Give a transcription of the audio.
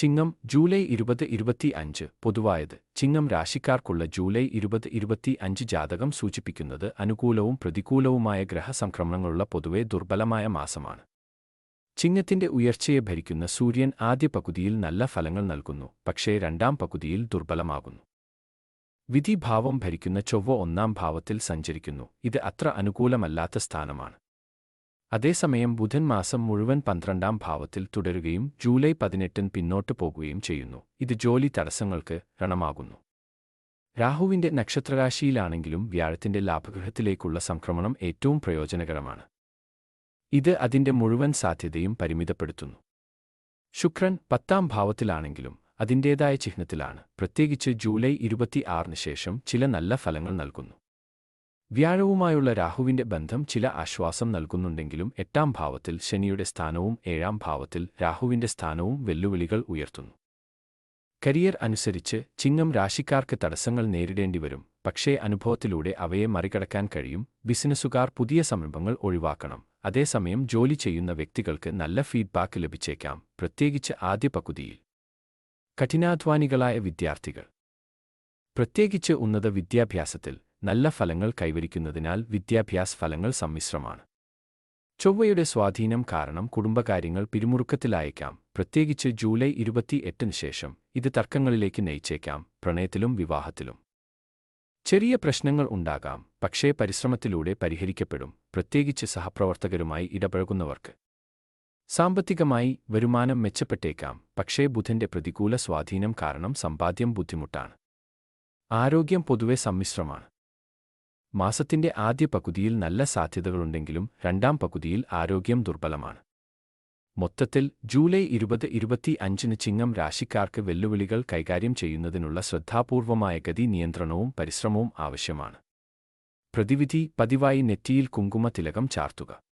ചിങ്ങം July ഇരുപത് ഇരുപത്തി അഞ്ച് പൊതുവായത്. ചിങ്ങം രാശിക്കാർക്കുള്ള ജൂലൈ ഇരുപത് ഇരുപത്തി അഞ്ച് ജാതകം സൂചിപ്പിക്കുന്നത് അനുകൂലവും പ്രതികൂലവുമായ ഗ്രഹസംക്രമണങ്ങളുള്ള പൊതുവെ ദുർബലമായ മാസമാണ്. ചിങ്ങത്തിന്റെ ഉയർച്ചയെ ഭരിക്കുന്ന സൂര്യൻ ആദ്യ പകുതിയിൽ നല്ല ഫലങ്ങൾ നൽകുന്നു പക്ഷേ രണ്ടാം പകുതിയിൽ ദുർബലമാകുന്നു. വിധിഭാവം ഭരിക്കുന്ന ചൊവ്വ ഒന്നാം ഭാവത്തിൽ സഞ്ചരിക്കുന്നു. ഇത് അത്ര അനുകൂലമല്ലാത്ത സ്ഥാനമാണ്. അതേസമയം ബുധൻ മാസം മുഴുവൻ പന്ത്രണ്ടാം ഭാവത്തിൽ തുടരുകയും ജൂലൈ പതിനെട്ടിന് പിന്നോട്ട് പോകുകയും ചെയ്യുന്നു. ഇത് ജോലി തടസ്സങ്ങൾക്ക് രണമാകുന്നു. രാഹുവിന്റെ നക്ഷത്രരാശിയിലാണെങ്കിലും വ്യാഴത്തിന്റെ ലാഭഗ്രഹത്തിലേക്കുള്ള സംക്രമണം ഏറ്റവും പ്രയോജനകരമാണ്. ഇത് അതിന്റെ മുഴുവൻ സാധ്യതയും പരിമിതപ്പെടുത്തുന്നു. ശുക്രൻ പത്താം ഭാവത്തിലാണെങ്കിലും അതിന്റേതായ ചിഹ്നത്തിലാണ്. പ്രത്യേകിച്ച് ജൂലൈ ഇരുപത്തിയാറിന് ശേഷം ചില നല്ല ഫലങ്ങൾ നൽകുന്നു. വ്യാഴവുമായുള്ള രാഹുവിന്റെ ബന്ധം ചില ആശ്വാസം നൽകുന്നുണ്ടെങ്കിലും എട്ടാം ഭാവത്തിൽ ശനിയുടെ സ്ഥാനവും ഏഴാം ഭാവത്തിൽ രാഹുവിന്റെ സ്ഥാനവും വെല്ലുവിളികൾ ഉയർത്തുന്നു. കരിയർ അനുസരിച്ച് ചിങ്ങം രാശിക്കാർക്ക് തടസ്സങ്ങൾ നേരിടേണ്ടി വരും. പക്ഷേ അനുഭവത്തിലൂടെ അവയെ മറികടക്കാൻ കഴിയും. ബിസിനസ്സുകാർ പുതിയ സംരംഭങ്ങൾ ഒഴിവാക്കണം. അതേസമയം ജോലി ചെയ്യുന്ന വ്യക്തികൾക്ക് നല്ല ഫീഡ്ബാക്ക് ലഭിച്ചേക്കാം. പ്രത്യേകിച്ച് ആദ്യ പകുതിയിൽ. കഠിനാധ്വാനികളായ വിദ്യാർത്ഥികൾ. പ്രത്യേകിച്ച് ഉന്നത വിദ്യാഭ്യാസത്തിൽ നല്ല ഫലങ്ങൾ കൈവരിക്കുന്നതിനാൽ വിദ്യാഭ്യാസ ഫലങ്ങൾ സമ്മിശ്രമാണ്. ചൊവ്വയുടെ സ്വാധീനം കാരണം കുടുംബകാര്യങ്ങൾ പിരിമുറുക്കത്തിലായേക്കാം. പ്രത്യേകിച്ച് ജൂലൈ ഇരുപത്തി എട്ടിന് ശേഷം ഇത് തർക്കങ്ങളിലേക്ക് നയിച്ചേക്കാം പ്രണയത്തിലും വിവാഹത്തിലും. ചെറിയ പ്രശ്നങ്ങൾ ഉണ്ടാകാം പക്ഷേ പരിശ്രമത്തിലൂടെ പരിഹരിക്കപ്പെടും പ്രത്യേകിച്ച് സഹപ്രവർത്തകരുമായി ഇടപഴകുന്നവർക്ക്. സാമ്പത്തികമായി വരുമാനം മെച്ചപ്പെട്ടേക്കാം പക്ഷേ ബുധന്റെ പ്രതികൂല സ്വാധീനം കാരണം സമ്പാദ്യം ബുദ്ധിമുട്ടാണ്. ആരോഗ്യം പൊതുവെ സമ്മിശ്രമാണ്. മാസത്തിന്റെ ആദ്യ പകുതിയിൽ നല്ല സാധ്യതകളുണ്ടെങ്കിലും രണ്ടാം പകുതിയിൽ ആരോഗ്യം ദുർബലമാണ്. മൊത്തത്തിൽ ജൂലൈ ഇരുപത് ഇരുപത്തി അഞ്ചിന് ചിങ്ങം രാശിക്കാർക്ക് വെല്ലുവിളികൾ കൈകാര്യം ചെയ്യുന്നതിനുള്ള ശ്രദ്ധാപൂർവമായ ഗതി നിയന്ത്രണവും പരിശ്രമവും ആവശ്യമാണ്. പ്രതിവിധി പതിവായി നെറ്റിയിൽ കുങ്കുമ തിലകം ചാർത്തുക.